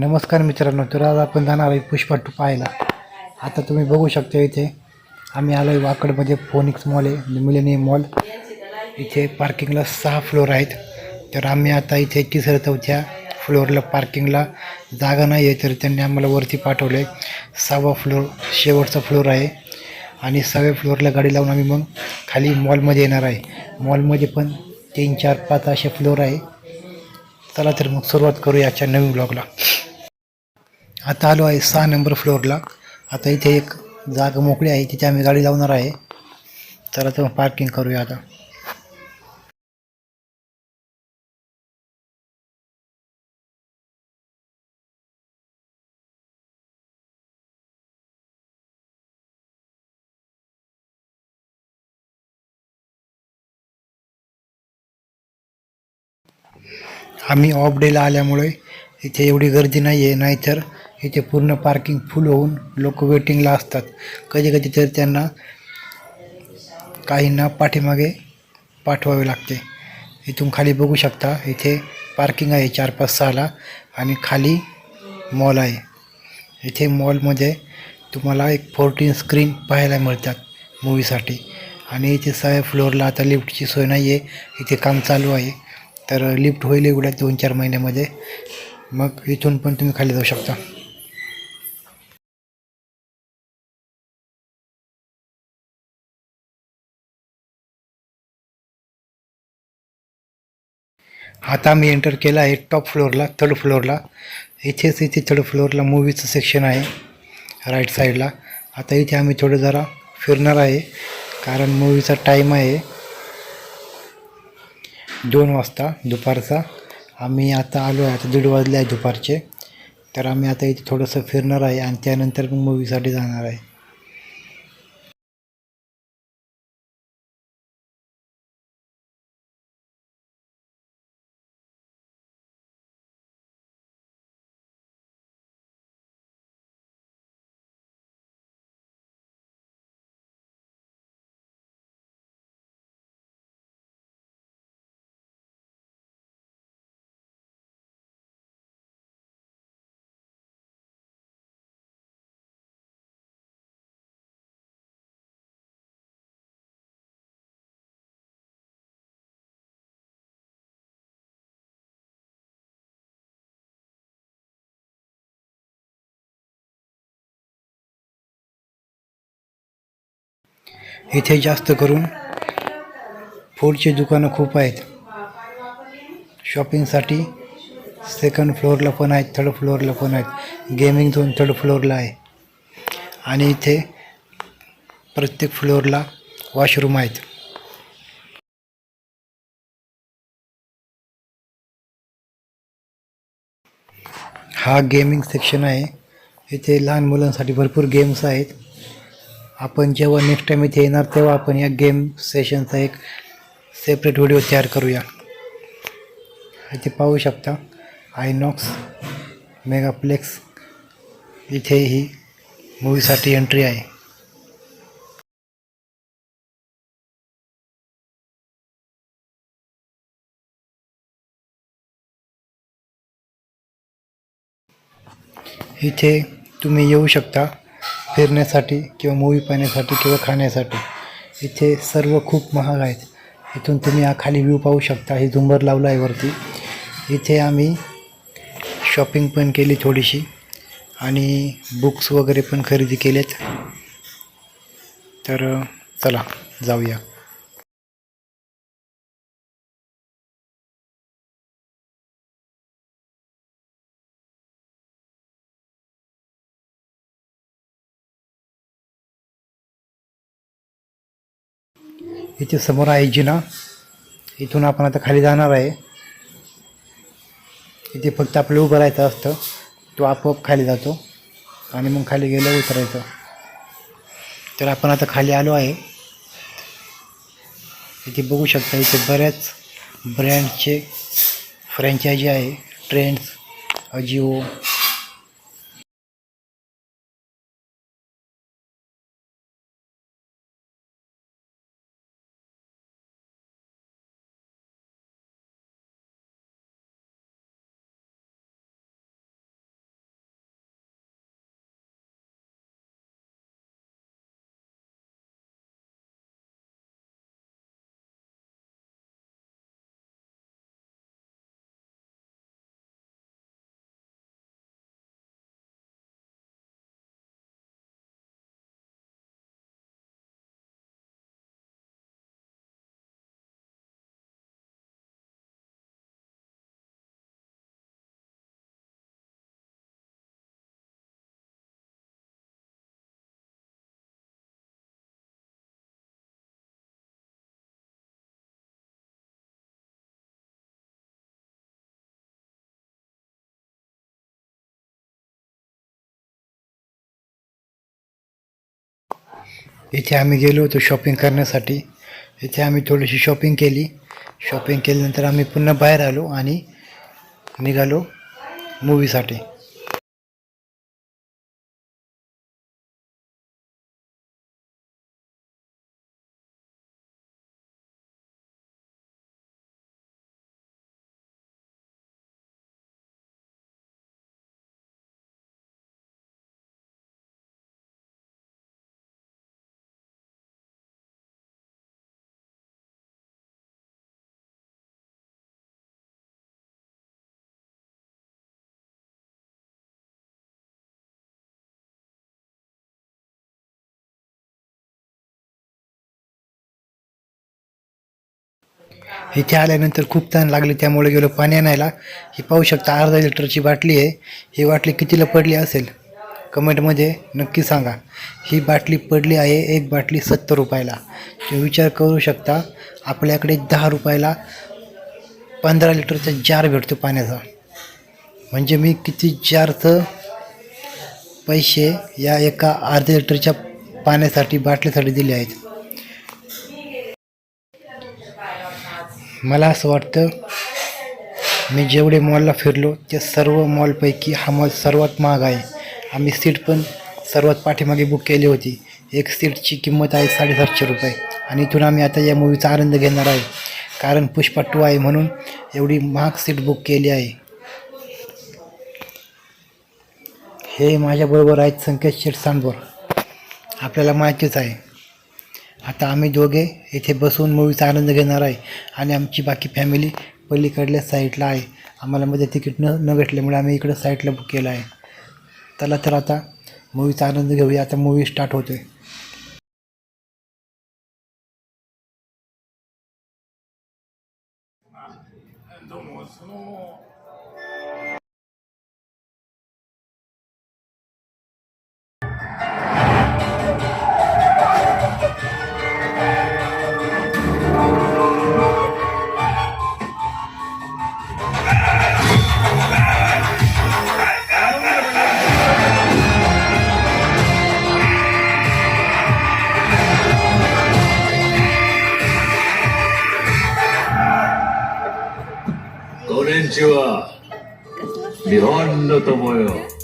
नमस्कार मित्रांनो तर आज आपण जाणार आहे पुष्पा टू पाहायला. आता तुम्ही बघू शकता इथे आम्ही आलो आहे वाकडमध्ये फोनिक्स मॉल आहे म्हणजे मिलेनियम मॉल. इथे पार्किंगला सहा फ्लोअर आहेत. तर आम्ही आता इथे तिसऱ्या चौथ्या फ्लोअरला पार्किंगला जागा नाही आहे तर त्यांनी आम्हाला वरती पाठवलं आहे सहावा फ्लोअर शेवटचा फ्लोअर आहे. आणि सहाव्या फ्लोअरला गाडी लावून आम्ही मग खाली मॉलमध्ये येणार आहे. मॉलमध्ये पण तीन चार पाच असे फ्लोअर आहे. चला तर मग सुरुवात करूया आजच्या नवीन ब्लॉगला आता आलो आहे सहा नंबर फ्लोअरला. आता इथे एक जागा मोकळी आहे तिथे आम्ही गाडी लावणार आहे. चला तर आता पार्किंग करूया आता. आम्ही ऑफ डेला आल्यामुळे इथे एवढी गर्दी नाही आहे नाहीतर इथे पूर्ण पार्किंग फुल होऊन लोक वेटिंगला असतात. कधी कधी तर त्यांना काहींना पाठीमागे पाठवावे लागते. इथून खाली बघू शकता इथे पार्किंग आहे चार पाच सहाला आणि खाली मॉल आहे. इथे मॉलमध्ये तुम्हाला एक फोर्टीन स्क्रीन पाहायला मिळतात मूवीसाठी. आणि इथे सहाव्या फ्लोअरला आता लिफ्टची सोय नाही आहे इथे काम चालू आहे. तर लिफ्ट होईल एवढ्या दोन चार महिन्यामध्ये. मग इथून पण तुम्ही खाली जाऊ शकता. आता मी एंटर केलं आहे टॉप फ्लोअरला थर्ड फ्लोअरला इथेच इथे थर्ड फ्लोअरला मूवीचं सेक्शन आहे राईट साईडला आता इथे आम्ही थोडं जरा फिरणार आहे कारण मूवीचा टाईम आहे. दोन वाजता दुपारचा. आम्ही आता आलो आहे आता दीड वाजले आहे दुपारचे. तर आम्ही आता इथे थोडंसं फिरणार आहे आणि त्यानंतर मग मूवीसाठी जाणार आहे. इथे जास्त करून फूडची दुकानं खूप आहेत. शॉपिंगसाठी सेकंड फ्लोअरला पण आहेत थर्ड फ्लोअरला पण आहेत. गेमिंग झोन थर्ड फ्लोअरला आहे. आणि इथे प्रत्येक फ्लोअरला वॉशरूम आहेत. हा गेमिंग सेक्शन आहे. इथे लहान मुलांसाठी भरपूर गेम्स आहेत. आपण जेव्हा नेक्स्ट टाईम इथे येणार तेव्हा आपण या गेम सेशनचा एक सेपरेट व्हिडिओ तयार करूया. इथे पाहू शकता. आयनॉक्स मेगाप्लेक्स इथे ही मूवीसाठी एंट्री आहे. इथे तुम्ही येऊ शकता. फिरण्यासाठी किंवा मूवी पाहण्यासाठी किंवा खाण्यासाठी. इथे सर्व खूप महाग आहेत. इथून तुम्ही हा खाली व्ह्यू पाहू शकता. हे झुंबर लावलं आहे वरती. इथे आम्ही शॉपिंग पण केली थोडीशी. आणि बुक्स वगैरे पण खरेदी केलेत. तर चला जाऊया. इथे समोर आहे जिना. इथून आपण आता खाली जाणार आहे. इथे फक्त आपलं उभं राहायचं असतं. तो आपोआप खाली जातो. आणि मग खाली गेलं उतरायचं. तर आपण आता खाली आलो आहे. इथे बघू शकता इथे बऱ्याच ब्रँडचे फ्रँचायजी आहे. ट्रेंड्स अजिओ इथे आम्ही गेलो होतो शॉपिंग करण्यासाठी. इथे आम्ही थोडीशी शॉपिंग केली. शॉपिंग केल्यानंतर आम्ही पुन्हा बाहेर आलो आणि निघालो मूवीसाठी इथे आल्यानंतर खूप ताण लागले त्यामुळे गेलो पाणी आणायला. ही पाहू शकता अर्धा लिटरची बाटली आहे. ही बाटली कितीला पडली असेल? कमेंटमध्ये नक्की सांगा. ही बाटली पडली आहे एक बाटली सत्तर रुपयाला. तुम्ही विचार करू शकता आपल्याकडे दहा रुपयाला पंधरा लिटरचा जार भेटतो पाण्याचा. म्हणजे मी किती जारचं पैसे या एका अर्ध्या लिटरच्या पाण्यासाठी बाटलीसाठी दिले आहेत. मला असं वाटतं मी जेवढे मॉलला फिरलो त्या सर्व मॉलपैकी हा मॉल सर्वात महाग आहे. आम्ही सीट पण सर्वात पाठीमागे बुक केली होती. एक सीटची किंमत आहे साडेसातशे रुपये. आणि इथून आम्ही आता या मूवीचा आनंद घेणार आहे. कारण पुष्पा टू आहे म्हणून एवढी महाग सीट बुक केली आहे. हे माझ्याबरोबर आहेत संकेत शेठ सांडभोर आपल्याला माहितीच आहे. आता आम्ही दोघे इथे बसून मूवीचा आनंद घेणार आहे. आणि आमची बाकी फॅमिली पलीकडल्या साईडला आहे. आम्हाला मध्ये तिकीट न न भेटल्यामुळे आम्ही इकडं साईडला बुक केलं आहे. चला तर आता मूवीचा आनंद घेऊया. आता मूवी स्टार्ट होतो आहे ちは。日本の友よ。